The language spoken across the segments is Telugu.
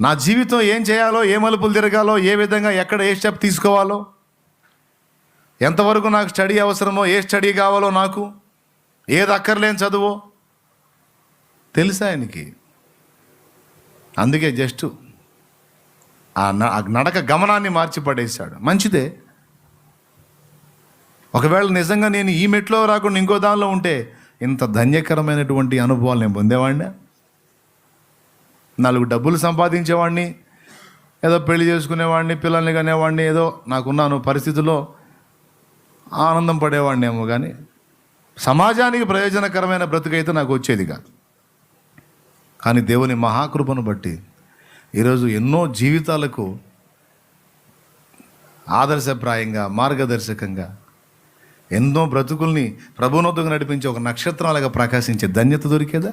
నా జీవితం ఏం చేయాలో ఏ మలుపులు తిరగాలో ఏ విధంగా ఎక్కడ ఏ స్టెప్ తీసుకోవాలో ఎంతవరకు నాకు స్టడీ అవసరమో ఏ స్టడీ కావాలో నాకు ఏది అక్కర్లేని చదువు తెలుసా ఆయనకి? అందుకే జస్ట్ ఆ ఆ నడక గమనాన్ని మార్చి పడేశాడు మంచిదే. ఒకవేళ నిజంగా నేను ఈ మెట్లో రాకుండా ఇంకో దానిలో ఉంటే ఇంత ధన్యకరమైనటువంటి అనుభవాలు నేను పొందేవాడినా? నాలుగు డబ్బులు సంపాదించేవాడిని ఏదో పెళ్ళి చేసుకునేవాడిని పిల్లల్ని కనేవాడిని ఏదో నాకున్నాను పరిస్థితుల్లో ఆనందం పడేవాడిని ఏమో కానీ సమాజానికి ప్రయోజనకరమైన బ్రతుకైతే నాకు వచ్చేది కాదు. కానీ దేవుని మహాకృపను బట్టి ఈరోజు ఎన్నో జీవితాలకు ఆదర్శప్రాయంగా మార్గదర్శకంగా ఎన్నో బ్రతుకుల్ని ప్రభునోద్దుకు నడిపించే ఒక నక్షత్రాలుగా ప్రకాశించే ధన్యత దొరికేదా?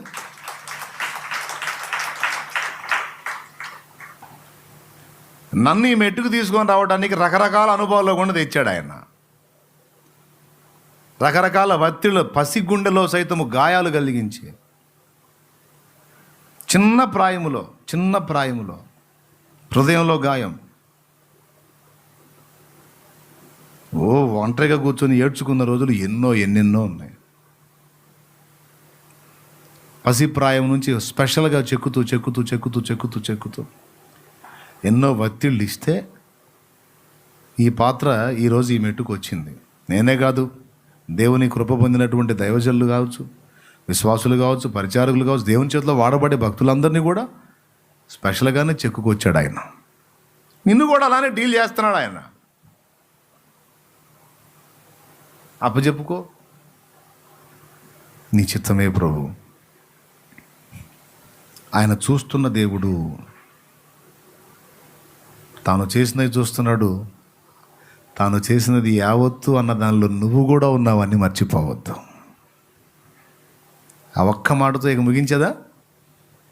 నన్ను ఈ మెట్టుకు తీసుకొని రావడానికి రకరకాల అనుభవాల్లో కూడా తెచ్చాడు ఆయన. రకరకాల వత్తిళ్ళు పసిగుండెలో సైతము గాయాలు కలిగించి. చిన్న ప్రాయములో చిన్న ప్రాయములో హృదయంలో గాయం. ఓ ఒంటరిగా కూర్చొని ఏడ్చుకున్న రోజులు ఎన్నో ఎన్నెన్నో ఉన్నాయి. పసి ప్రాయం నుంచి స్పెషల్గా చెక్కుతూ చెక్కుతూ చెక్కుతూ చెక్కుతూ చెక్కుతూ. ఎన్నో ఒత్తిళ్ళు ఇస్తే ఈ పాత్ర ఈరోజు ఈ మెట్టుకు వచ్చింది. నేనే కాదు దేవుని కృప పొందినటువంటి దైవజనులు కావచ్చు విశ్వాసులు కావచ్చు పరిచారకులు కావచ్చు దేవుని చేతిలో వాడబడే భక్తులందరినీ కూడా స్పెషల్గానే చెక్కుకొచ్చాడు ఆయన. నిన్ను కూడా అలానే డీల్ చేస్తున్నాడు ఆయన. అప్పచెప్పుకో నీ చిత్తమే ప్రభు. ఆయన చూస్తున్న దేవుడు తాను చేసినది చూస్తున్నాడు. తాను చేసినది యావత్తు అన్న దానిలో నువ్వు కూడా ఉన్నావని మర్చిపోవద్దు. ఆ ఒక్క మాటతో ఇక ముగించదా?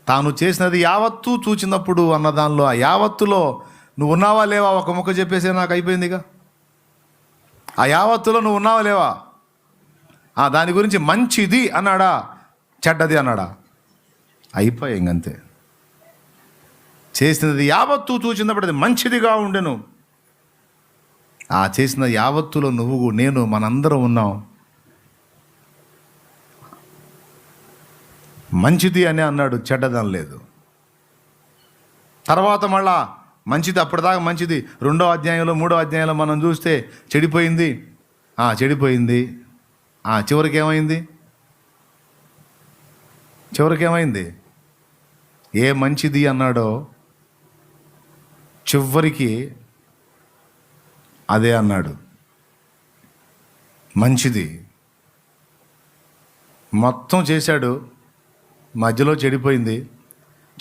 తాను చేసినది యావత్తు చూచినప్పుడు అన్న దానిలో ఆ యావత్తులో నువ్వు ఉన్నావా లేవా? ఒక ముక్క చెప్పేసే నాకు అయిపోయిందిగా ఆ యావత్తులో నువ్వు ఉన్నావా లేవా? ఆ దాని గురించి మంచిది అన్నాడా? చెడ్డది అన్నాడా? అయిపోయాయి ఇంకంతే చేసినది యావత్తు తూచినప్పుడు మంచిదిగా ఉండెను. ఆ చేసిన యావత్తులో నువ్వు నేను మనందరం ఉన్నాం. మంచిది అని అన్నాడు చెడ్డదం లేదు. తర్వాత మళ్ళా మంచిది అప్పటిదాకా మంచిది. రెండో అధ్యాయంలో మూడో అధ్యాయంలో మనం చూస్తే చెడిపోయింది. ఆ, చెడిపోయింది. ఆ, చివరికి ఏమైంది చివరికి ఏమైంది ఏ మంచిది అన్నాడో చివరికి అదే అన్నాడు. మంచిది. మొత్తం చేశాడు. మధ్యలో చెడిపోయింది.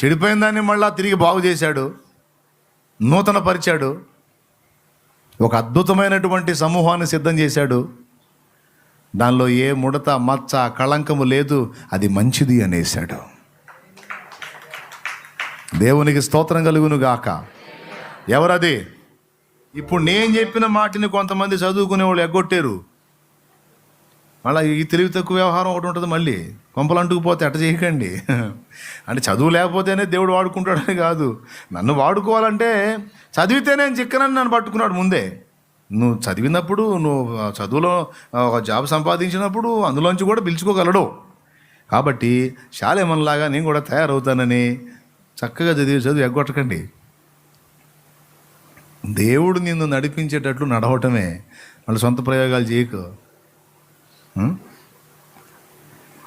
చెడిపోయిన దాన్ని మళ్ళా తిరిగి బాగు చేశాడు. నూతన పరిచాడు ఒక అద్భుతమైనటువంటి సమూహాన్ని సిద్ధం చేశాడు. దానిలో ఏ ముడత మచ్చ కళంకము లేదు. అది మంచిది అనేసాడు దేవునికి స్తోత్రం కలుగును గాక ఎవరది? ఇప్పుడు నేను చెప్పిన మాటని కొంతమంది చదువుకునే వాళ్ళు ఎగ్గొట్టారు. మళ్ళీ ఈ తెలివి తక్కువ వ్యవహారం ఒకటి ఉంటుంది మళ్ళీ. కొంపలు అంటుకుపోతే ఎట్ట చేయకండి. అంటే చదువు లేకపోతేనే దేవుడు వాడుకుంటాడని కాదు. నన్ను వాడుకోవాలంటే చదివితే నేను చిక్కనని నన్ను పట్టుకున్నాడు ముందే. నువ్వు చదివినప్పుడు నువ్వు చదువులో ఒక జాబ్ సంపాదించినప్పుడు అందులోంచి కూడా పిలుచుకోగలడు. కాబట్టి శాలేమన్లాగా నేను కూడా తయారవుతానని చక్కగా చదివి చదువు ఎగ్గొట్టకండి. దేవుడు నిన్ను నడిపించేటట్లు నడవటమే. మళ్ళీ సొంత ప్రయోగాలు చేయకు.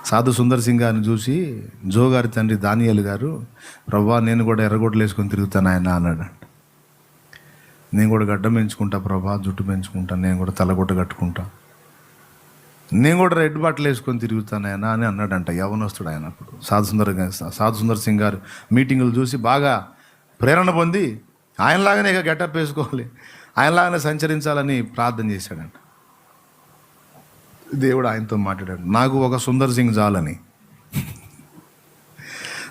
సాధు సుందర్ సింగ్ గారిని చూసి జో గారి తండ్రి దానియల్ గారు ప్రభా నేను కూడా ఎర్రగొడ్డలు వేసుకొని తిరుగుతాను ఆయన అన్నాడు. నేను కూడా గడ్డం పెంచుకుంటా ప్రభా జుట్టు పెంచుకుంటా నేను కూడా తలగొట్ట కట్టుకుంటా. నేను కూడా రెడ్ బట్టలు వేసుకొని తిరుగుతాను ఆయన అని అన్నాడంట యవనస్తుడు ఆయన అప్పుడు. సాధు సుందర్ సాధు సుందర్ సింగ్ గారు మీటింగులు చూసి బాగా ప్రేరణ పొంది ఆయనలాగానే ఇక గెటప్ వేసుకోవాలి. ఆయనలాగానే సంచరించాలని ప్రార్థన చేశాడంట. దేవుడు ఆయనతో మాట్లాడాడు నాకు ఒక సుందర్ సింగ్ జాలని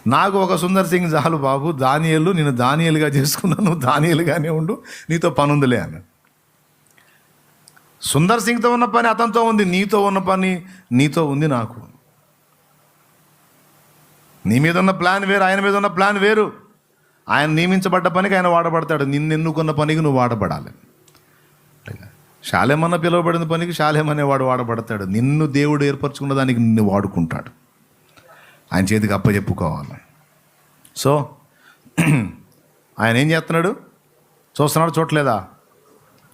నాకు ఒక సుందర్ సింగ్ జాలు బాబు దానియలు నేను దానియలుగా చేసుకున్నాను దానియలుగానే ఉండు నీతో పనుందిలే ఉందిలే అన్నాడు. సుందర్ సింగ్తో ఉన్న పని అతనితో ఉంది నీతో ఉన్న పని నీతో ఉంది నాకు. నీ మీద ఉన్న ప్లాన్ వేరు ఆయన మీద ఉన్న ప్లాన్ వేరు. ఆయన నియమించబడ్డ పనికి ఆయన వాడబడతాడు. నిన్ను ఎన్నుకున్న పనికి నువ్వు వాడబడాలి. శాలేమన్న పిలువబడిన పనికి శాలేమనేవాడు వాడబడతాడు. నిన్ను దేవుడు ఏర్పరచుకున్న దానికి నిన్ను వాడుకుంటాడు. ఆయన చేతికి అప్పచెప్పుకోవాలి సో ఆయన ఏం చేస్తున్నాడు? చూస్తున్నాడు చూడలేదా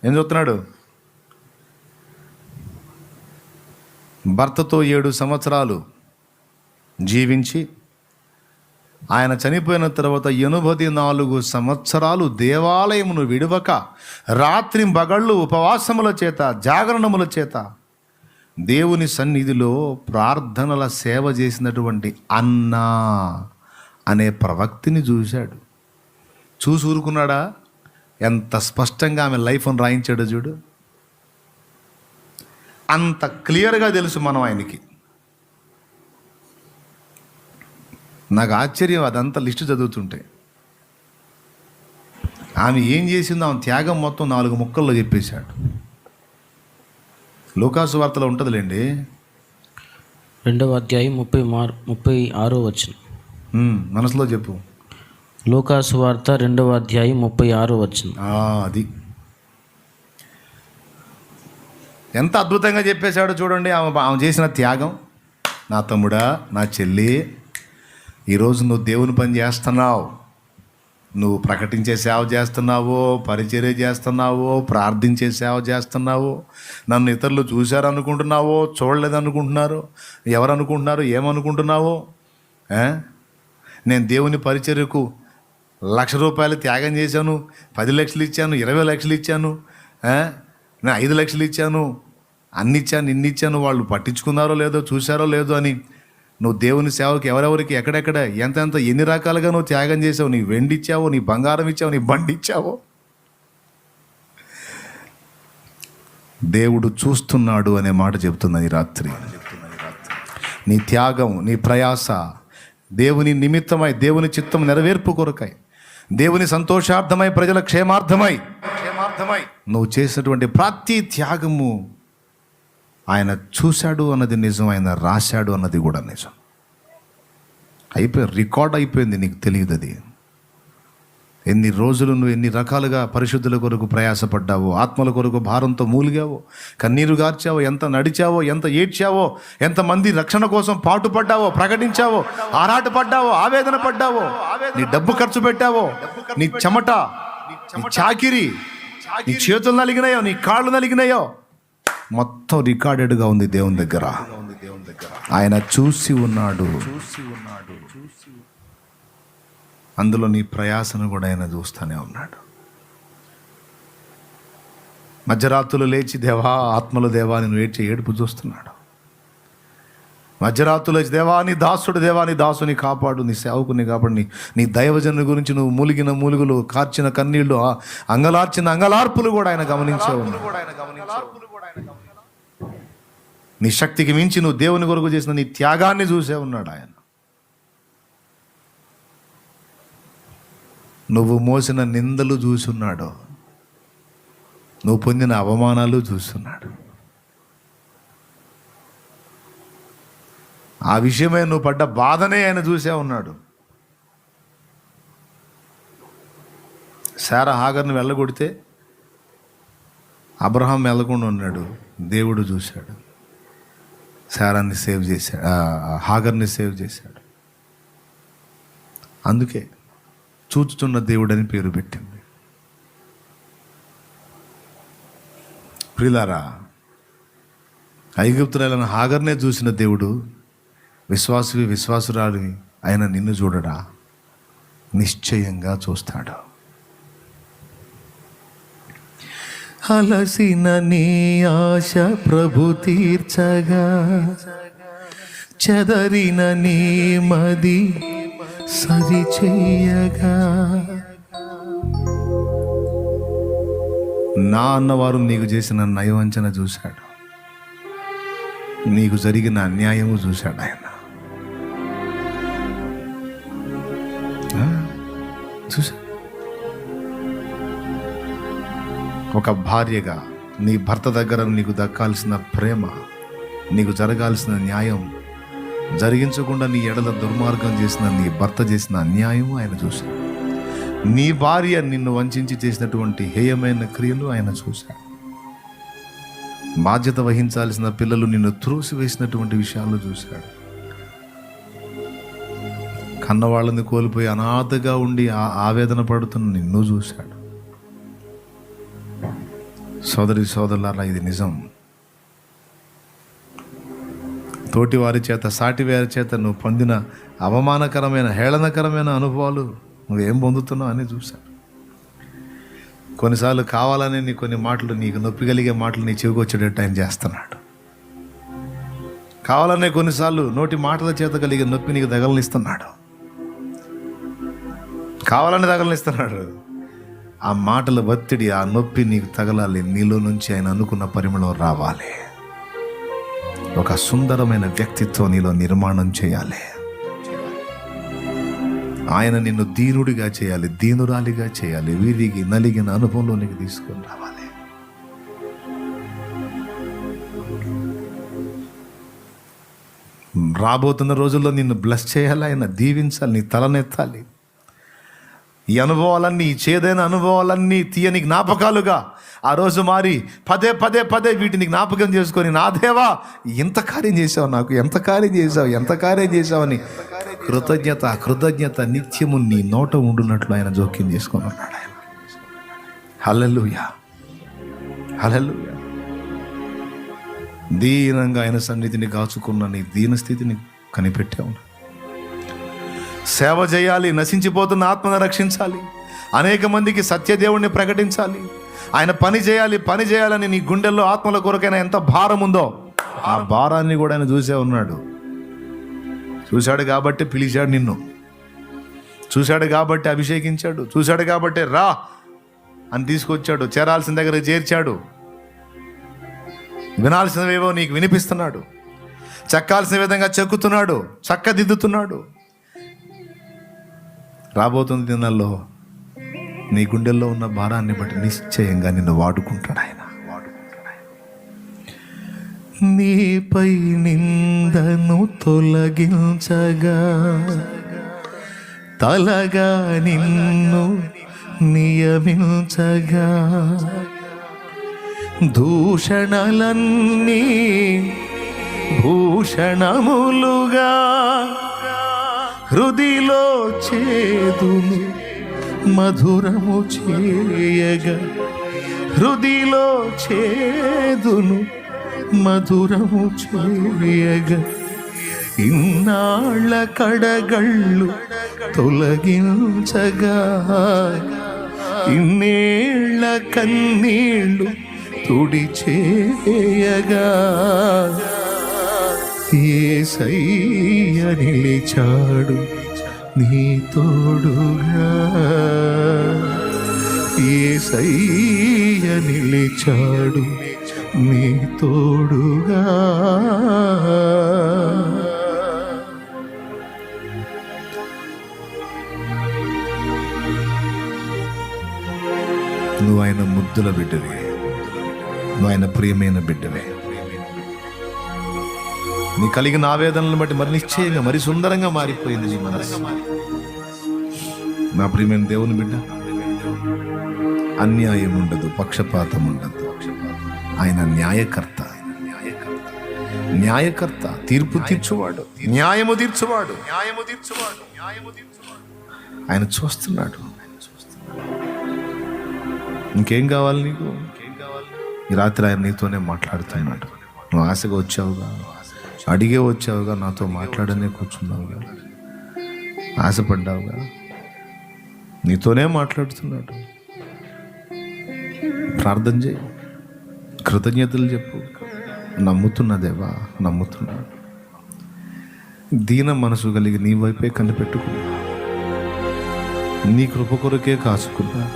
ఏం చూస్తున్నాడు? భర్తతో ఏడు సంవత్సరాలు జీవించి ఆయన చనిపోయిన తర్వాత ఎనభై నాలుగు సంవత్సరాలు దేవాలయమును విడవక రాత్రి పగళ్ళు ఉపవాసముల చేత జాగరణముల చేత దేవుని సన్నిధిలో ప్రార్థనల సేవ చేసినటువంటి అన్నా అనే ప్రవక్తిని చూశాడు. చూసి ఊరుకున్నాడా? ఎంత స్పష్టంగా ఆమె లైఫ్ను రాయించాడు చూడు. అంత క్లియర్గా తెలుసు మనం ఆయనకి. నాకు ఆశ్చర్యం అదంతా లిస్టు చదువుతుంటే. ఆమె ఏం చేసిందో ఆమె త్యాగం మొత్తం నాలుగు ముక్కల్లో చెప్పేశాడు. లోకాసు వార్తలో ఉంటుందిలేండి? రెండవ అధ్యాయం ముప్పై మార్ ముప్పై ఆరో వచ్చిన మనసులో చెప్పు. లోకాసు వార్త రెండవ అధ్యాయం ముప్పై ఆరో వచ్చిన అది. ఎంత అద్భుతంగా చెప్పేశాడో చూడండి ఆమె ఆమె చేసిన త్యాగం. నా తమ్ముడా నా చెల్లి ఈరోజు నువ్వు దేవుని పని చేస్తున్నావు. నువ్వు ప్రకటించే సేవ చేస్తున్నావో పరిచర్య చేస్తున్నావో ప్రార్థించే సేవ చేస్తున్నావో. నన్ను ఇతరులు చూశారు అనుకుంటున్నావో చూడలేదు ఏమనుకుంటున్నావో? నేను దేవుని పరిచర్యకు లక్ష రూపాయలు త్యాగం చేశాను పది లక్షలు ఇచ్చాను ఇరవై లక్షలు ఇచ్చాను నేను ఐదు లక్షలు ఇచ్చాను అన్ని ఇచ్చాను ఇన్ని ఇచ్చాను వాళ్ళు పట్టించుకున్నారో లేదో చూశారో లేదో అని నువ్వు దేవుని సేవకి ఎవరెవరికి ఎక్కడెక్కడ ఎంతెంత ఎన్ని రకాలుగా నువ్వు త్యాగం చేసావు నీ వెండి ఇచ్చావో నీ బంగారం ఇచ్చావు నీ బండి ఇచ్చావో దేవుడు చూస్తున్నాడు అనే మాట చెబుతున్నది రాత్రి. నీ త్యాగం నీ ప్రయాస దేవుని నిమిత్తమై దేవుని చిత్తం నెరవేర్పు కొరకై దేవుని సంతోషార్థమై ప్రజల క్షేమార్థమై క్షేమార్థమై నువ్వు చేసినటువంటి ప్రతి త్యాగము ఆయన చూశాడు అన్నది నిజం ఆయన రాశాడు అన్నది కూడా నిజం. అయిపోయి రికార్డ్ అయిపోయింది నీకు తెలియదు అది. ఎన్ని రోజులు నువ్వు ఎన్ని రకాలుగా పరిశుద్ధుల కొరకు ప్రయాసపడ్డావో ఆత్మల కొరకు భారంతో మూలిగావో కన్నీరు గార్చావో ఎంత నడిచావో ఎంత ఏడ్చావో ఎంతమంది రక్షణ కోసం పాటుపడ్డావో ప్రకటించావో ఆరాటపడ్డావో ఆవేదన పడ్డావో నీ డబ్బు ఖర్చు పెట్టావో నీ చెమట నీ చాకిరి నీ చేతులు నలిగినాయో నీ కాళ్ళు నలిగినాయో మొత్తం రికార్డెడ్గా ఉంది దేవుని దగ్గర. ఆయన చూసి ఉన్నాడు. చూసి ఉన్నాడు అందులో నీ ప్రయాసను కూడా ఆయన చూస్తూనే ఉన్నాడు. మధ్యరాత్రులు లేచి దేవా ఆత్మలు దేవా నేను ఏడ్చి ఏడుపు చూస్తున్నాడు. మధ్యరాత్రులు లేచి దేవా నీ దాసుడు దేవా నీ దాసుని కాపాడు నీ సేవకుని కాపాడు నీ నీ దైవజను గురించి నువ్వు మూలిగిన మూలుగులు కార్చిన కన్నీళ్ళు అంగలార్చిన అంగలార్పులు కూడా ఆయన గమనించే గమనించారు నీ శక్తికి మించి నువ్వు దేవుని కొరకు చేసిన నీ త్యాగాన్ని చూసే ఉన్నాడు ఆయన. నువ్వు మోసిన నిందలు చూసున్నాడు నువ్వు పొందిన అవమానాలు చూస్తున్నాడు. ఆ విషయమే నువ్వు పడ్డ బాధనే ఆయన చూసే ఉన్నాడు. శారా హాగర్ని వెళ్ళగొడితే అబ్రహాం వెళ్ళకుండా ఉన్నాడు. దేవుడు చూశాడు. శారాన్ని సేవ్ చేశాడు. హాగర్ని సేవ్ చేశాడు. అందుకే చూచుచున్న దేవుడని పేరు పెట్టింది. ప్రిలారా ఐగుప్తురాలను హాగర్నే చూసిన దేవుడు విశ్వాసువి విశ్వాసురాలివి ఆయన నిన్ను చూడడా? నిశ్చయంగా చూస్తాడు. అలసిన నీ ఆశ ప్రభు తీర్చగా. చెదరిన నీ మది సరిచేయగా నా అన్నవారు నీకు చేసిన నయవంచన చూశాడు. నీకు జరిగిన అన్యాయము చూశాడు ఆయన. ఒక భార్యగా నీ భర్త దగ్గర నీకు దక్కాల్సిన ప్రేమ నీకు జరగాల్సిన న్యాయం జరిగించకుండా నీ ఎడల దుర్మార్గం చేసిన నీ భర్త చేసిన అన్యాయం ఆయన చూశాడు. నీ భార్య నిన్ను వంచించి చేసినటువంటి హేయమైన క్రియలు ఆయన చూశాడు. బాధ్యత వహించాల్సిన పిల్లలు నిన్ను త్రోసివేసినటువంటి విషయాలు చూశాడు. కన్నవాళ్ళని కోల్పోయి అనాథగా ఉండి ఆ- ఆవేదన పడుతున్న నిన్ను చూశాడు. సోదరి సోదరులారా ఇది నిజం. తోటి వారి చేత సాటి వారి చేత నువ్వు పొందిన అవమానకరమైన హేళనకరమైన అనుభవాలు నువ్వేం పొందుతున్నావు అని చూశాను. కొన్నిసార్లు కావాలని నీ కొన్ని మాటలు నీకు నొప్పి కలిగే మాటలు నీ చెవికి వచ్చేటట్టు ఆయన చేస్తున్నాడు. కావాలనే కొన్నిసార్లు నోటి మాటల చేత కలిగే నొప్పి నీకు తగలనిస్తున్నాడు. కావాలని తగలనిస్తున్నాడు. ఆ మాటల ఒత్తిడి ఆ నొప్పి నీకు తగలాలి. నీలో నుంచి ఆయన అనుకున్న పరిమళం రావాలి. ఒక సుందరమైన వ్యక్తిత్వం నీలో నిర్మాణం చేయాలి. ఆయన నిన్ను దీనుడిగా చేయాలి దీనురాలిగా చేయాలి వీరికి నలిగిన అనుభవంలోనికి తీసుకొని రావాలి. రాబోతున్న రోజుల్లో నిన్ను బ్లెస్ చేయాలి ఆయన దీవించాలి నీ తలనెత్తాలి. ఈ అనుభవాలన్నీ ఈ చేదైన అనుభవాలన్నీ తీయని జ్ఞాపకాలుగా ఆ రోజు మారి పదే పదే పదే వీటిని జ్ఞాపకం చేసుకొని నా దేవా ఎంత కార్యం చేసావు నాకు ఎంత కార్యం చేసావు ఎంత కార్యం చేసావని కృతజ్ఞత కృతజ్ఞత నిత్యము నీ నోట ఉండునట్లు ఆయన జోక్యం చేసుకొని ఉన్నాడు ఆయన. హలలుయా హలలుయా దీనంగా ఆయన సన్నిధిని కాచుకున్న నీ దీన స్థితిని కనిపెట్టావు. సేవ చేయాలి నశించిపోతున్న ఆత్మను రక్షించాలి. అనేక మందికి సత్యదేవుణ్ణి ప్రకటించాలి. ఆయన పని చేయాలి పని చేయాలని నీ గుండెల్లో ఆత్మల కొరకైనా ఎంత భారం ఉందో ఆ భారాన్ని కూడా ఆయన చూసే ఉన్నాడు. చూశాడు కాబట్టి పిలిచాడు నిన్ను. చూశాడు కాబట్టి అభిషేకించాడు. చూశాడు కాబట్టి రా అని తీసుకొచ్చాడు. చేరాల్సిన దగ్గర చేర్చాడు. వినాల్సినవేవో నీకు వినిపిస్తున్నాడు. చెక్కాల్సిన విధంగా చెక్కుతున్నాడు. చక్కదిద్దుతున్నాడు. రాబోతున్న దినాల్లో నీ గుండెల్లో ఉన్న భారాన్ని బట్టి నిశ్చయంగా నిన్ను వాడుకుంటాడు ఆయన. నీపై నిందను తొలగించగా తలగా నిన్ను నియమించగా దూషణలన్నీ భూషణములుగా హృదిలో చేదును మధురము చేయగా హృదిలో చేదును మధురము చేయగా ఇన్నాళ్ళ కడగళ్ళు తొలగించగా ఇన్నేళ్ళ కన్నీళ్ళు తుడిచేయగా. ఏసయ్య నిలిచాడు నీ తోడుగా. ఏసయ్య నిలిచాడు నీ తోడుగా. నువ్వు ఆయన ముద్దుల బిడ్డవే. నువ్వు ఆయన ప్రియమైన బిడ్డవే. నీ కలిగిన ఆవేదనలను బట్టి మరి నిశ్చయంగా మరి సుందరంగా మారిపోయింది నీ మనసు. నా ప్రియమైన దేవుని బిడ్డ అన్యాయం ఉండదు పక్షపాతం ఉండదు. ఆయన న్యాయకర్త. న్యాయకర్త తీర్పు తీర్చువాడు. న్యాయము తీర్చువాడు. న్యాయము తీర్చువాడు న్యాయము తీర్చువాడు ఆయన చూస్తున్నాడు. ఇంకేం కావాలి నీకు? ఈ రాత్రి ఆయన నీతోనే మాట్లాడుతున్నాడు. నువ్వు ఆశగా వచ్చావుగా. అడిగే వచ్చావుగా నాతో మాట్లాడనే కూర్చున్నావుగా ఆశపడ్డావుగా. నీతోనే మాట్లాడుతున్నాడు. ప్రార్థన చేయి కృతజ్ఞతలు చెప్పు. నమ్ముతున్నదేవా నమ్ముతున్నాడు. దీన మనసు కలిగి నీ వైపే కనిపెట్టుకున్నా నీ కృప కొరకే కాచుకున్నా.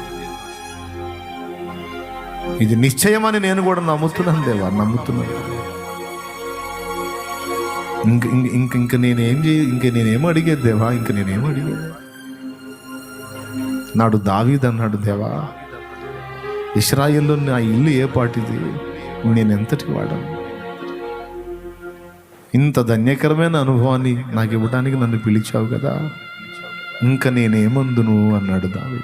ఇది నిశ్చయమని నేను కూడా నమ్ముతున్నాను దేవా నమ్ముతున్నాను. ఇంక ఇంక ఇంక నేనేం చే ఇంక నేనేం అడిగేది దేవా? ఇంక నేనేం అడిగేది? నాడు దావీద్ అన్నాడు దేవా ఇస్రాయిల్లో నా ఇల్లు ఏ పాటిది? నేను ఎంతటి వాడను? ఇంత ధన్యకరమైన అనుభవాన్ని నాకు ఇవ్వడానికి నన్ను పిలిచావు కదా ఇంక నేనేమందును? అన్నాడు దావి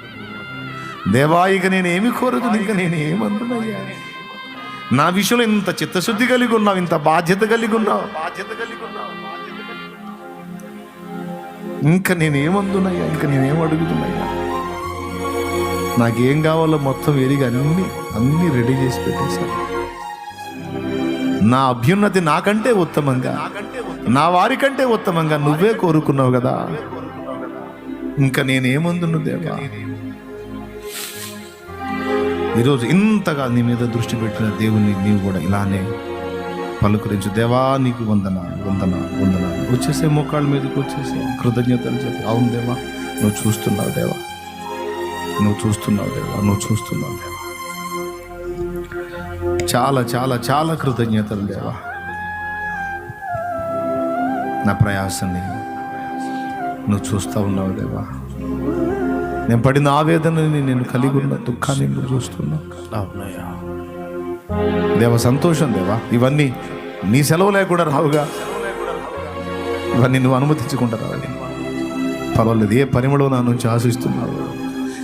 దేవా ఇక నేనేమి కోరదు? ఇంక నేనేమందునయ్యా? నా విషయంలో ఇంత చిత్తశుద్ధి కలిగి ఉన్నావు ఇంత బాధ్యత కలిగి ఉన్నావు. బాధ్యత కలిగి ఉన్నావు ఇంకా నేనేమందున్నాయా ఇంకా నేనేం అడుగుతున్నాయా నాకేం కావాలో మొత్తం ఎరిగి అన్ని అన్ని రెడీ చేసి పెట్టేశాను నా అభ్యున్నతి నాకంటే ఉత్తమంగా నా వారికంటే ఉత్తమంగా నువ్వే కోరుకున్నావు కదా. ఇంకా నేనేమందును దేవా? ఈరోజు ఇంతగా నీ మీద దృష్టి పెట్టిన దేవుని నీవు కూడా ఇలానే పలుకరించు. దేవా నీకు వందన వందన వందన వచ్చేసే మోకాళ్ళ మీదకి వచ్చేసే కృతజ్ఞతలు చెప్పి అవును దేవా నువ్వు చూస్తున్నావు దేవా. నువ్వు చూస్తున్నావు దేవా నువ్వు చూస్తున్నావు దేవా. చాలా చాలా చాలా కృతజ్ఞతలు దేవా. నా ప్రయాసాన్ని నువ్వు చూస్తూ ఉన్నావు దేవా. నేను పడిన ఆవేదనని నేను కలిగి ఉన్న దుఃఖాన్ని చూస్తున్నావు అవునయ్యా. దేవ సంతోషం దేవా. ఇవన్నీ నీ సెలవు లేకుండా రావుగా. ఇవన్నీ నువ్వు అనుమతించకుండా రావాలి. పర్వాలేదు ఏ పరిమళం నా నుంచి ఆశిస్తున్నావు?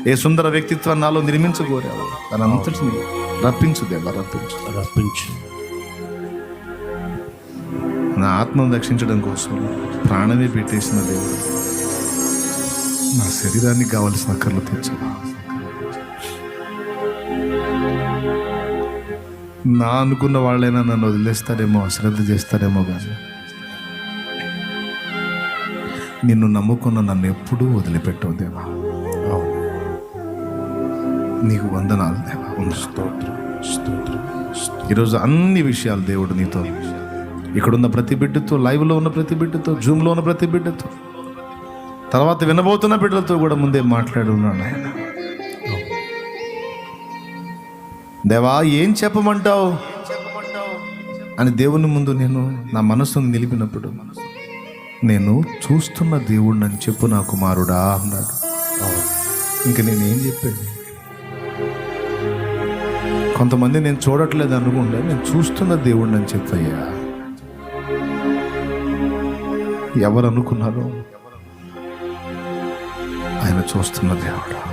ఏ సుందర వ్యక్తిత్వాన్ని నాలో నిర్మించగోరావు? దాని అంతటిని రప్పించు దేవా రప్పించు. రప్పించు. నా ఆత్మను రక్షించడం కోసం ప్రాణమే పెట్టేసిన దేవుడు నా శరీరానికి కావలసిన కళ్ళు తెచ్చవా నా అనుకున్న వాళ్ళైనా నన్ను వదిలేస్తారేమో అశ్రద్ధ చేస్తారేమో కానీ నిన్ను నమ్ముకున్న నన్ను ఎప్పుడూ వదిలిపెట్టవు దేవా. నీకు వందనాలు దేవా స్తోత్రం. ఈరోజు అన్ని విషయాలు దేవుడు నీతో. ఇక్కడున్న ప్రతి బిడ్డతో లైవ్లో ఉన్న ప్రతి బిడ్డతో జూమ్లో ఉన్న ప్రతి బిడ్డతో తర్వాత వినబోతున్న బిడ్డలతో కూడా ముందే మాట్లాడున్నాను. ఆయన దేవా ఏం చెప్పమంటావు? అని దేవుని ముందు నేను నా మనసును నిలిపినప్పుడు నేను చూస్తున్న దేవుడు అని చెప్పు నా కుమారుడా అన్నాడు. ఇంక నేనేం చెప్పాను? కొంతమంది నేను చూడట్లేదు అనుకుంటే నేను చూస్తున్న దేవుడిని అని చెప్పయ్యా ఎవరు అనుకున్నారో ఆయన చూస్తున్న దేవుడు.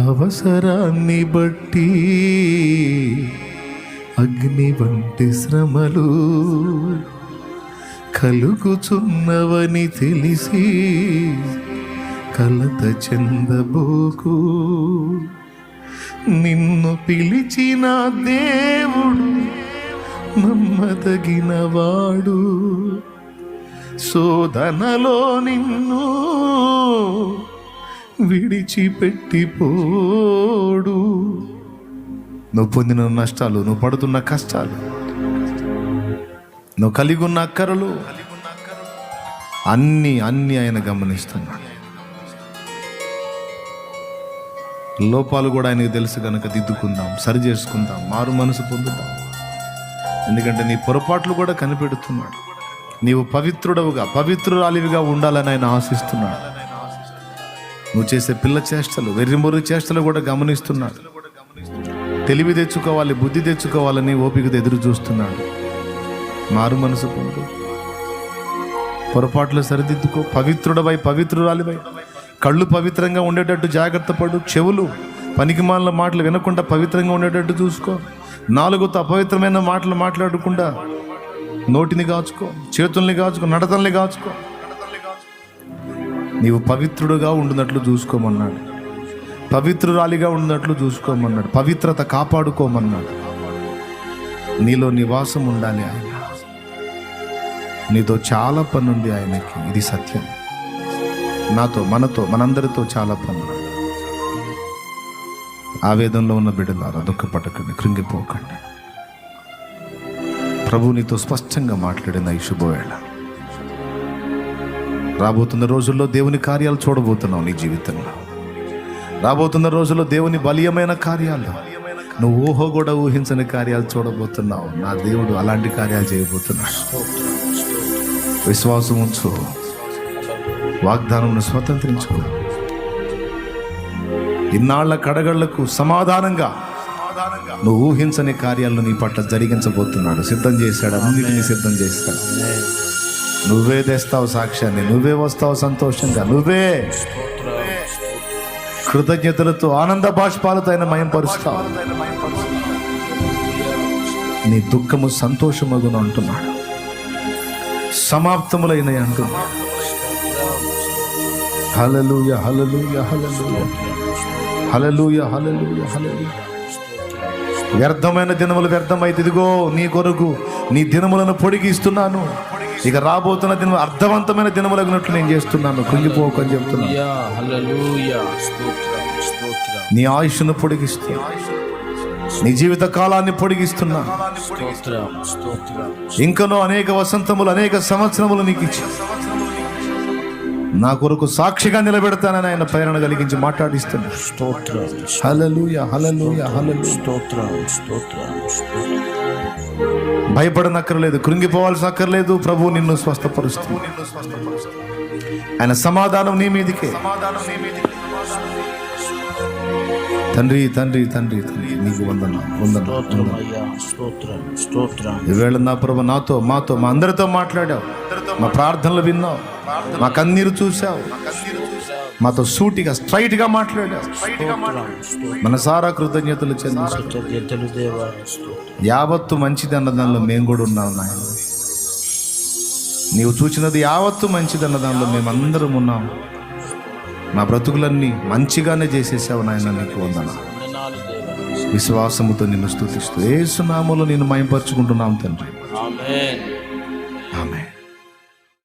అవసరాన్ని బట్టి అగ్ని వంటి శ్రమలు కలుగుచున్నవని తెలిసి కలత చెందబోకు. నిన్ను పిలిచిన దేవుడు నమ్మదగినవాడు. శోధనలో నిన్ను విడిచిపెట్టిపోడు. నువ్వు పొందిన నష్టాలు నువ్వు పడుతున్న కష్టాలు నువ్వు కలిగి ఉన్న అక్కరలు అన్ని అన్ని ఆయన గమనిస్తున్నాడు లోపాలు కూడా ఆయనకు తెలుసు కనుక దిద్దుకుందాం సరి చేసుకుందాం మారు మనసు పొందుదాం ఎందుకంటే నీ పొరపాట్లు కూడా కనిపెడుతున్నాడు. నీవు పవిత్రుడవుగా పవిత్రురాలివిగా ఉండాలని ఆయన ఆశిస్తున్నాడు. నువ్వు చేసే పిల్ల చేష్టలు వెర్రిమొర్రి చేష్టలు కూడా గమనిస్తున్నాడు. తెలివి తెచ్చుకోవాలి బుద్ధి తెచ్చుకోవాలని ఓపికతో ఎదురు చూస్తున్నాడు. మారు మనసు పొందు. పొరపాట్లు సరిదిద్దుకో పవిత్రుడవై పవిత్రురాలివై. కళ్ళు పవిత్రంగా ఉండేటట్టు జాగ్రత్త పడు చెవులు పనికిమాలిన మాటలు వినకుండా పవిత్రంగా ఉండేటట్టు చూసుకో. నాలుగుతో అపవిత్రమైన మాటలు మాట్లాడకుండా నోటిని కాచుకో చేతుల్ని కాచుకో నడతల్ని కాచుకో. నీవు పవిత్రుడుగా ఉండునట్లు చూసుకోమన్నాడు. పవిత్రురాలిగా ఉన్నట్లు చూసుకోమన్నాడు. పవిత్రత కాపాడుకోమన్నాడు. నీలో నివాసం ఉండాలి ఆయన. నీతో చాలా పని ఉంది ఆయనకి. ఇది సత్యం. నాతో మనతో మనందరితో చాలా పని ఆవేదనలో ఉన్న బిడ్డలారా దుఃఖపడకండి కృంగిపోకండి. ప్రభు నీతో స్పష్టంగా మాట్లాడిన ఈ శుభవేళ. రాబోతున్న రోజుల్లో దేవుని కార్యాలు చూడబోతున్నావు నీ జీవితంలో. రాబోతున్న రోజుల్లో దేవుని బలీయమైన కార్యాలు. నువ్వు ఊహో కూడా ఊహించని కార్యాలు చూడబోతున్నావు. నా దేవుడు అలాంటి కార్యాలు చేయబోతున్నాడు. విశ్వాసం ఉంచు. వాగ్దానం స్వతంత్రించుకో. ఇన్నాళ్ళ కడగళ్ళకు సమాధానంగా నువ్వు ఊహించని కార్యాలను నీ పట్ల జరిగించబోతున్నాడు. సిద్ధం చేశాడు. అన్నిటినీ సిద్ధం చేస్తాడు. నువ్వే తెస్తావు సాక్ష్యాన్ని. నువ్వే వస్తావు సంతోషంగా. నువ్వే కృతజ్ఞతలతో ఆనంద బాష్పాలతో ఆయన మయంపరుస్తావు. నీ దుఃఖము సంతోషమగున అంటున్నాడు. సమాప్తములైన అంటున్నాడు. హలలుయ హలలుయ హలలుయ హలలుయ హలలుయ హలలుయ వ్యర్థమైన దినములు వ్యర్థమైతే ఇదిగో నీ కొరకు నీ దినములను పొడిగిస్తున్నాను. ఇక రాబోతున్న దినము అర్థవంతమైన దినములగినట్లు నేను చేస్తున్నాను. కృంగిపోకు అని చెప్తున్నాను. నీ ఆయుష్ను పొడిగిస్తున్నా. నీ జీవిత కాలాన్ని పొడిగిస్తున్నా. ఇంకనో అనేక వసంతములు అనేక సంవత్సరములు నీకు ఇచ్చి నా కొరకు సాక్షిగా నిలబెడతానని ఆయన ప్రేరణ కలిగించి మాట్లాడిస్తున్నా స్తోత్రం హలలుయ హలలుయ హలలు స్తోత్రం స్తోత్రం భయపడనక్కర్లేదు కృంగిపోవాల్సిన అక్కర్లేదు ప్రభు నిన్ను స్వస్థపరుస్తుంది. ఆయన సమాధానం నీ మీదికే. తండ్రి తండ్రి తండ్రి తండ్రి నీకు వందన ఈవేళ నా ప్రభు నాతో మాతో మా అందరితో మాట్లాడావు. మా ప్రార్థనలు విన్నావు. మా కన్నీరు చూసావు మాతో సూటిగా స్ట్రైట్గా మాట్లాడావు. మనసారా కృతజ్ఞతలు స్తోత్రం. యావత్తు మంచిది అన్న దానిలో మేము కూడా ఉన్నాం నాయన. నీవు చూచినది యావత్తు మంచిదన్న దానిలో మేమందరం ఉన్నాం. మా బ్రతుకులన్నీ మంచిగానే చేసేసావు నాయన నీకు వందన. విశ్వాసముతో నిన్ను స్థుతిస్తూ ఏ సునామంలో నేను మయంపరుచుకుంటున్నాం తండ్రి.